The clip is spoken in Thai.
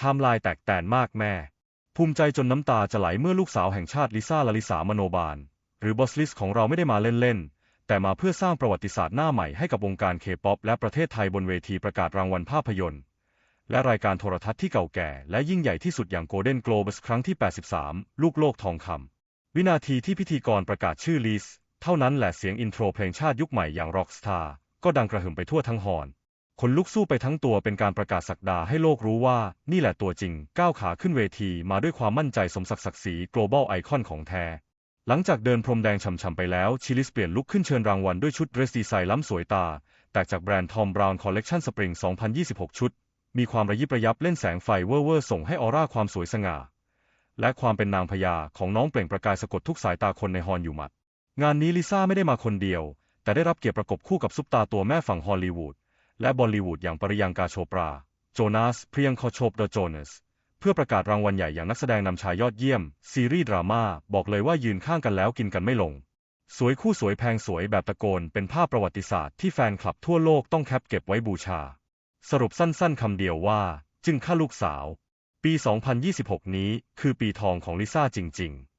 ไทม์ไลน์แตกแตนมากแม่ ภูมิใจจนน้ำตาจะไหลเมื่อลูกสาวแห่งชาติลิซ่าลาลิสามโนบาล หรือบอสลิสของเราไม่ได้มาเล่นๆ แต่มาเพื่อสร้างประวัติศาสตร์หน้าใหม่ให้กับวงการเคป๊อปและประเทศไทยบนเวทีประกาศรางวัลภาพยนตร์ และรายการโทรทัศน์ที่เก่าแก่และยิ่งใหญ่ที่สุดอย่าง Golden Globes ครั้งที่ 83 ลูกโลกทองคำวินาทีที่พิธีกรประกาศชื่อลิสเท่านั้นแหละเสียงอินโทรเพลงชาติยุคใหม่อย่าง Rockstar ก็ดังกระหึ่มไปทั่วทั้งฮอน คนลุกสู้ไปทั้งตัวเป็นการประกาศสักดาให้โลกรู้ว่า นี่แหละตัวจริง ก้าวขาขึ้นเวทีมาด้วยความมั่นใจสมศักดิ์ศักดิ์ศรี global icon ของแท้ หลังจากเดินพรมแดงฉ่ำๆไปแล้ว ชิลิสเปลี่ยนลุคขึ้นเชิญรางวัลด้วยชุดเดรสดีไซน์ล้ำสวยตา แตกจากแบรนด์ทอมบราวน์คอลเลกชันสปริง 2026 ชุด มีความระยิบระยับเล่นแสงไฟเวอร์เวอร์ส่งให้ออร่าความสวยสง่า และความเป็นนางพญาของน้องเปล่งประกายสะกดทุกสายตาคนในฮอลอยู่หมัด งานนี้ลิซ่าไม่ได้มาคนเดียว แต่ได้รับเกียรติประกบคู่กับซุปตาตัวแม่ฝั่งฮอลลีวูด และบอลลีวูดอย่างปริยังกาโชปรา โจนาส เพียงคอโชปเดอะโจนาสเพื่อประกาศรางวัลใหญ่อย่างนักแสดงนำชายยอดเยี่ยม ซีรีส์ดราม่าบอกเลยว่ายืนข้างกันแล้วกินกันไม่ลง สวยคู่สวยแพงสวยแบบตะโกน เป็นภาพประวัติศาสตร์ที่แฟนคลับทั่วโลกต้องแคปเก็บไว้บูชา สรุปสั้นๆคำเดียวว่า จึงค่าลูกสาว ปี 2026 นี้คือปีทองของลิซ่าจริง ๆ